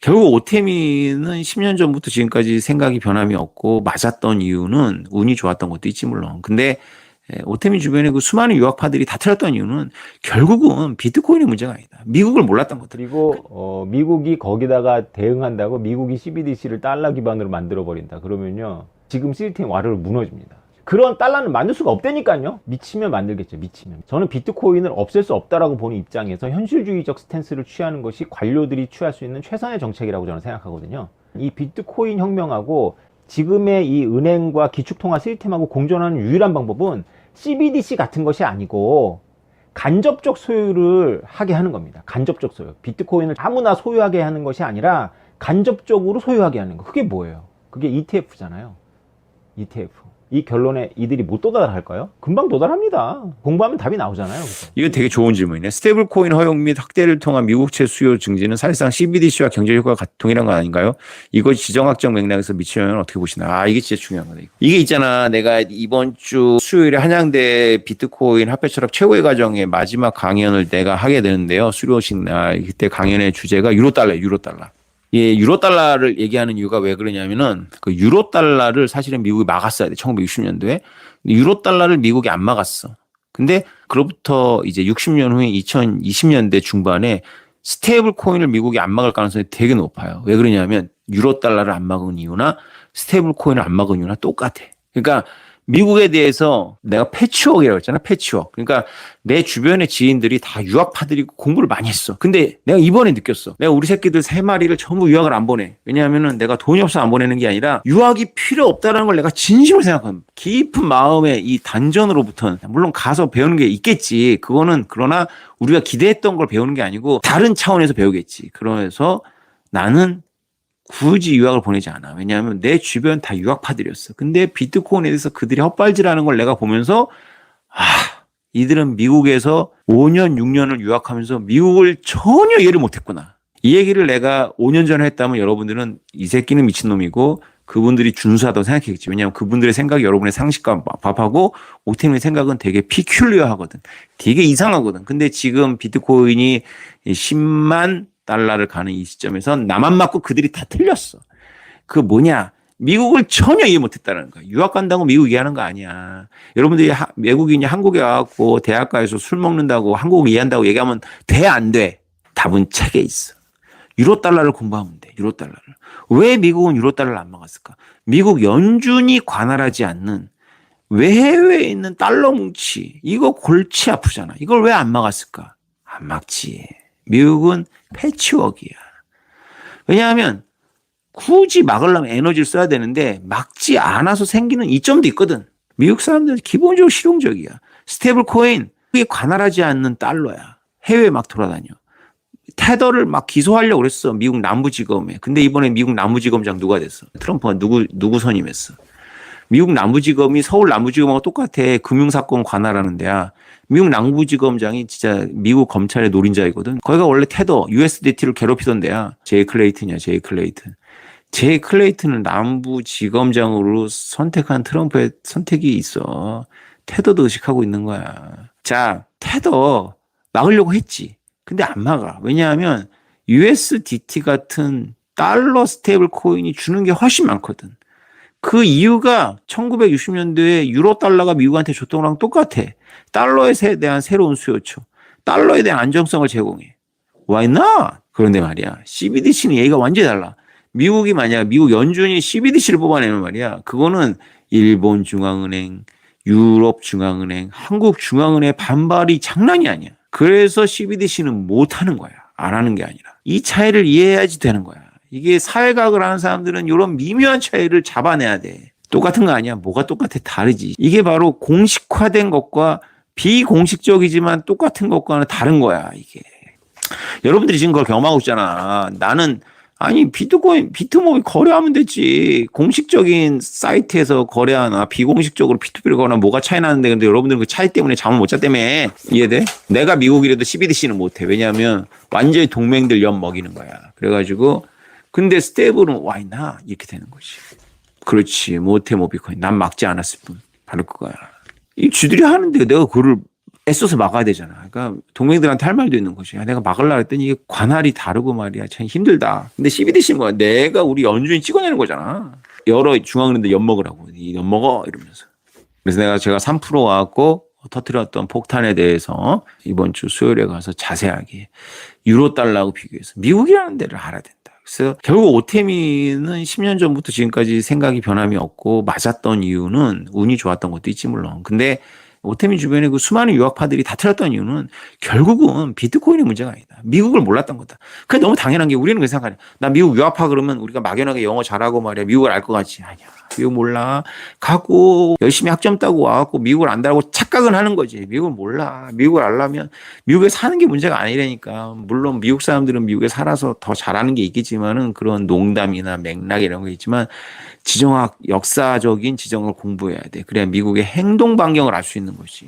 결국 오태미는 10년 전부터 지금까지 생각이 변함이 없고 맞았던 이유는 운이 좋았던 것도 있지 물론. 근데 에, 오태미 주변에 그 수많은 유학파들이 다 틀렸던 이유는 결국은 비트코인의 문제가 아니다. 미국을 몰랐던 것들. 그리고 어, 미국이 거기다가 대응한다고 미국이 CBDC를 달러 기반으로 만들어 버린다. 그러면요 지금 시스템 와르르 무너집니다. 그런 달러는 만들 수가 없다니까요. 미치면 만들겠죠. 미치면. 저는 비트코인을 없앨 수 없다라고 보는 입장에서 현실주의적 스탠스를 취하는 것이 관료들이 취할 수 있는 최선의 정책이라고 저는 생각하거든요. 이 비트코인 혁명하고 지금의 이 은행과 기축통화 시스템하고 공존하는 유일한 방법은 CBDC 같은 것이 아니고 간접적 소유를 하게 하는 겁니다. 간접적 소유. 비트코인을 아무나 소유하게 하는 것이 아니라 간접적으로 소유하게 하는 거. 그게 뭐예요? 그게 ETF잖아요. ETF. 이 결론에 이들이 못 도달할까요? 금방 도달합니다. 공부하면 답이 나오잖아요. 그죠? 이거 되게 좋은 질문이네. 스테이블 코인 허용 및 확대를 통한 미국채 수요 증지는 사실상 CBDC와 경제 효과가 동일한 거 아닌가요? 이거 지정학적 맥락에서 미치면 어떻게 보시나? 아, 이게 진짜 중요한. 이거. 이게 있잖아. 내가 이번 주 수요일에 한양대 비트코인 화폐 철학 최고의 과정의 마지막 강연을 내가 하게 되는데요. 수료식 날 그때 강연의 주제가 유로 달러, 유로 달러. 예, 유로 달러를 얘기하는 이유가 왜 그러냐면은 그 유로 달러를 사실은 미국이 막았어야 돼. 1960년도에. 유로 달러를 미국이 안 막았어. 근데 그로부터 이제 60년 후에 2020년대 중반에 스테이블 코인을 미국이 안 막을 가능성이 되게 높아요. 왜 그러냐면 유로 달러를 안 막은 이유나 스테이블 코인을 안 막은 이유나 똑같아. 그러니까 미국에 대해서 내가 패치워크라고 했잖아. 패치워크. 그러니까 내 주변의 지인들이 다 유학파들이고 공부를 많이 했어. 근데 내가 이번에 느꼈어. 내가 우리 새끼들 세 마리를 전부 유학을 안 보내. 왜냐하면은 내가 돈이 없어서 안 보내는 게 아니라 유학이 필요 없다는 걸 내가 진심으로 생각합니다. 깊은 마음의 이 단전으로부터는 물론 가서 배우는 게 있겠지. 그거는 그러나 우리가 기대했던 걸 배우는 게 아니고 다른 차원에서 배우겠지. 그래서 나는 굳이 유학을 보내지 않아. 왜냐하면 내 주변 다 유학파들이었어. 근데 비트코인에 대해서 그들이 헛발질하는 걸 내가 보면서 아, 이들은 미국에서 5년, 6년을 유학하면서 미국을 전혀 이해를 못했구나. 이 얘기를 내가 5년 전에 했다면 여러분들은 이 새끼는 미친놈이고 그분들이 준수하다고 생각했겠지. 왜냐하면 그분들의 생각이 여러분의 상식과 밥하고 오태민의 생각은 되게 피큘리어 하거든. 되게 이상하거든. 근데 지금 비트코인이 10만 달러를 가는 이 시점에서 나만 맞고 그들이 다 틀렸어. 그 뭐냐? 미국을 전혀 이해 못했다는 거야. 유학 간다고 미국 이해하는 거 아니야. 여러분들이 하, 외국인이 한국에 와갖고 대학가에서 술 먹는다고 한국 이해한다고 얘기하면 돼, 안 돼? 답은 책에 있어. 유로 달러를 공부하면 돼. 유로 달러를. 왜 미국은 유로 달러를 안 막았을까? 미국 연준이 관할하지 않는 외해외에 있는 달러 뭉치. 이거 골치 아프잖아. 이걸 왜 안 막았을까? 안 막지. 미국은 패치워크야. 왜냐하면 굳이 막으려면 에너지를 써야 되는데 막지 않아서 생기는 이점도 있거든. 미국 사람들은 기본적으로 실용적이야. 스테이블 코인 그게 관할하지 않는 달러야. 해외 막 돌아다녀. 테더를 막 기소하려고 그랬어. 미국 남부지검에. 근데 이번에 미국 남부지검장 누가 됐어? 트럼프가 누구 누구 선임했어? 미국 남부지검이 서울 남부지검하고 똑같아. 금융사건 관할하는 데야. 미국 남부지검장이 진짜 미국 검찰의 노린자이거든. 거기가 원래 테더, USDT를 괴롭히던 데야. 제이 클레이튼이야, 제이 클레이튼. 제이 클레이튼은 남부지검장으로 선택한 트럼프의 선택이 있어. 테더도 의식하고 있는 거야. 자, 테더 막으려고 했지. 근데 안 막아. 왜냐하면 USDT 같은 달러 스테이블 코인이 주는 게 훨씬 많거든. 그 이유가 1960년도에 유로 달러가 미국한테 줬던 거랑 똑같아. 달러에 대한 새로운 수요처. 달러에 대한 안정성을 제공해. Why not? 그런데 말이야. CBDC는 얘기가 완전히 달라. 미국이 만약 미국 연준이 CBDC를 뽑아내면 말이야. 그거는 일본 중앙은행, 유럽 중앙은행, 한국 중앙은행 반발이 장난이 아니야. 그래서 CBDC는 못 하는 거야. 안 하는 게 아니라. 이 차이를 이해해야지 되는 거야. 이게 사회과학을 하는 사람들은 이런 미묘한 차이를 잡아내야 돼. 똑같은 거 아니야? 뭐가 똑같아? 다르지. 이게 바로 공식화된 것과 비공식적이지만 똑같은 것과는 다른 거야, 이게. 여러분들이 지금 그걸 경험하고 있잖아. 나는 아니 비트코인 비트모비 거래하면 됐지 공식적인 사이트에서 거래하나 비공식적으로 P2P를 거나 뭐가 차이 나는데 근데 여러분들은 그 차이 때문에 잠을 못 잤다며 이해돼? 내가 미국이라도 CBDC는 못해 왜냐하면 완전히 동맹들 연 먹이는 거야 그래가지고 근데 스테이블은 와이나 이렇게 되는 거지 그렇지 못해 모비코인 난 막지 않았을 뿐 바로 그거야 이 쥐들이 하는데 내가 그걸 애써서 막아야 되잖아. 그러니까 동맹들한테 할 말도 있는 거지. 야, 내가 막으려고 했더니 이게 관할이 다르고 말이야. 참 힘들다. 근데 CBDC는 뭐야? 내가 우리 연준이 찍어내는 거잖아. 여러 중앙은행들 엿먹으라고. 이 엿먹어 이러면서. 그래서 내가 제가 3% 와갖고 터트렸던 폭탄에 대해서 이번 주 수요일에 가서 자세하게 유로 달러하고 비교해서 미국이라는 데를 알아야 된다. 그래서 결국 오태미는 10년 전부터 지금까지 생각이 변함이 없고 맞았던 이유는 운이 좋았던 것도 있지 물론. 근데 오태미 주변에 그 수많은 유학파들이 다 틀렸던 이유는 결국은 비트코인의 문제가 아니다. 미국을 몰랐던 거다. 그게 너무 당연한 게 우리는 그 생각하냐. 나 미국 유학파 그러면 우리가 막연하게 영어 잘하고 말이야. 미국을 알 것 같지. 아니야. 미국 몰라. 가고 열심히 학점 따고 와갖고 미국을 안다고 착각은 하는 거지. 미국을 몰라. 미국을 알려면 미국에 사는 게 문제가 아니라니까. 물론 미국 사람들은 미국에 살아서 더 잘하는 게 있겠지만은 그런 농담이나 맥락 이런 거 있지만 지정학 역사적인 지정을 공부해야 돼. 그래야 미국의 행동 반경을 알 수 있는 거지.